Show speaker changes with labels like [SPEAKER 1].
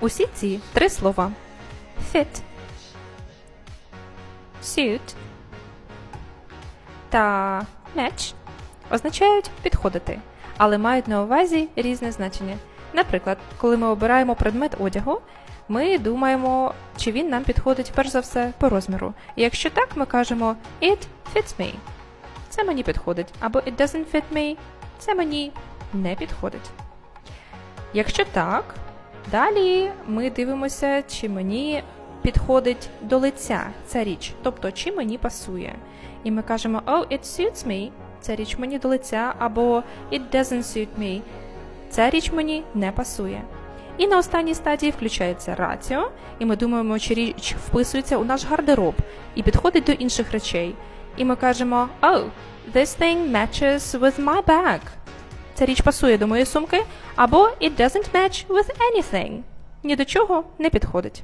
[SPEAKER 1] Усі ці три слова fit, suit та match означають підходити, але мають на увазі різне значення. Наприклад, коли ми обираємо предмет одягу, ми думаємо, чи він нам підходить перш за все по розміру. І якщо так, ми кажемо It fits me. Це мені підходить. Або It doesn't fit me. Це мені не підходить. Якщо так, далі ми дивимося, чи мені підходить до лиця ця річ, тобто чи мені пасує. І ми кажемо Oh, it suits me. Ця річ мені до лиця, або It doesn't suit me. Ця річ мені не пасує. І на останній стадії включається раціо, і ми думаємо, чи річ вписується у наш гардероб і підходить до інших речей. І ми кажемо Oh, this thing matches with my bag. Ця річ пасує до моєї сумки, або It doesn't match with anything. Ні до чого не підходить.